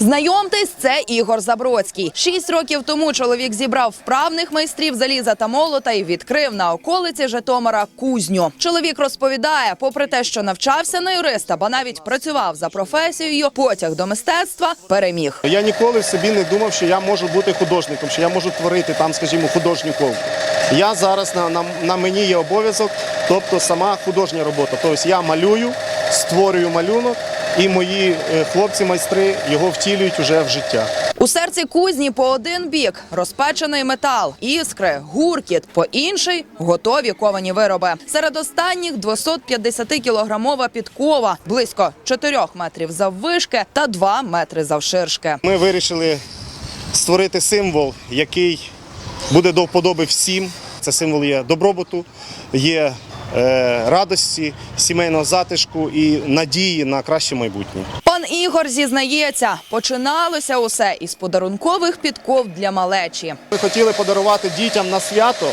Знайомтесь, це Ігор Забродський. Шість років тому чоловік зібрав вправних майстрів заліза та молота і відкрив на околиці Житомира кузню. Чоловік розповідає, попри те, що навчався на юриста, ба навіть працював за професією, потяг до мистецтва переміг. Я ніколи в собі не думав, що я можу бути художником, що я можу творити там, скажімо, художню ковку. Я зараз на, на, на мені є обов'язок, тобто сама художня робота. Тобто я малюю, створюю малюнок, і мої е, хлопці-майстри його втілюють уже в життя. У серці кузні по один бік розпечений метал, іскри, гуркіт, по інший готові ковані вироби. Серед останніх 250-кілограмова підкова, близько 4 метрів заввишки та 2 метри завширшки. Ми вирішили створити символ, який буде до вподоби всім. Це символ є добробуту, є радості, сімейного затишку і надії на краще майбутнє. Пан Ігор зізнається, починалося усе із подарункових підков для малечі. Ми хотіли подарувати дітям на свято,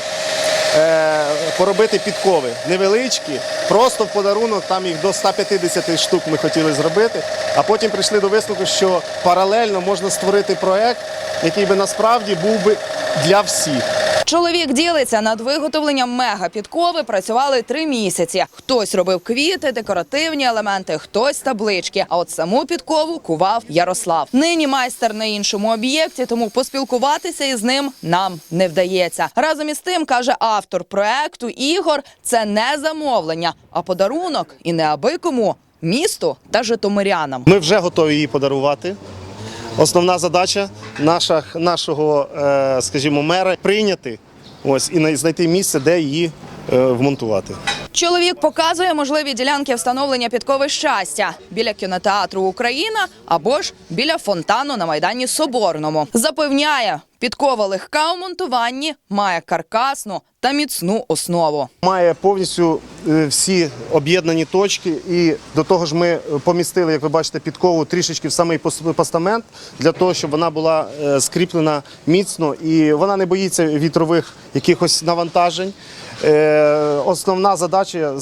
е, поробити підкови невеличкі, просто в подарунок, там їх до 150 штук ми хотіли зробити. А потім прийшли до висновку, що паралельно можна створити проект, який би насправді був би для всіх. Чоловік ділиться над виготовленням мега-підкови. Працювали три місяці. Хтось робив квіти, декоративні елементи, хтось таблички. А от саму підкову кував Ярослав. Нині майстер на іншому об'єкті, тому поспілкуватися із ним нам не вдається. Разом із тим каже автор проекту Ігор: це не замовлення, а подарунок і не аби кому місту та житомирянам. Ми вже готові її подарувати. Основна задача наша, нашого, е, скажімо, мера прийняти ось і знайти місце, де її е, вмонтувати. Чоловік показує можливі ділянки встановлення підкови щастя біля кінотеатру Україна або ж біля фонтану на майдані Соборному. Запевняє, підкова легка у монтуванні, має каркасну та міцну основу. Має повністю е, всі об'єднані точки, і до того ж ми помістили, як ви бачите, підкову трішечки в самий пос- постамент для того, щоб вона була е, скріплена міцно і вона не боїться вітрових якихось навантажень. Е, Основна задача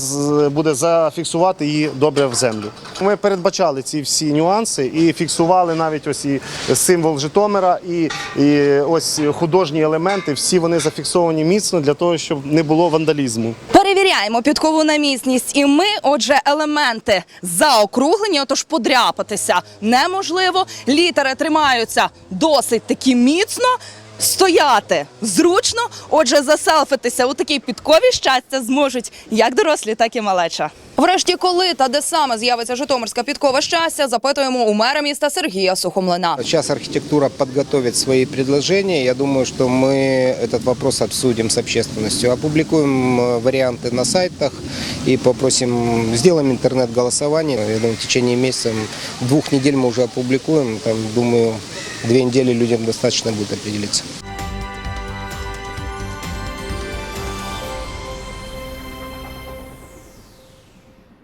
буде зафіксувати її добре в землю. Ми передбачали ці всі нюанси і фіксували навіть ось і символ Житомира, і, і ось художні елементи. Всі вони зафіксовані міцно для того, щоб не було вандалізму. Перевіряємо підкову на міцність, і ми, отже, елементи заокруглені, отож подряпатися неможливо. Літери тримаються досить таки міцно Стояти зручно, отже, заселфитися у такій підкові щастя зможуть як дорослі, так і малеча. Врешті, коли та де саме з'явиться Житомирська підкова щастя, запитуємо у мера міста Сергія Сухомлина. Сейчас архитектура подготовит свои предложения. Я думаю, что мы этот вопрос обсудим с общественностью. Опубликуем э, варианты на сайтах и попросим, сделаем интернет-голосование. Я думаю, в течение месяца, двух недель мы уже опубликуем. Там, думаю, две недели людям достаточно будет определиться.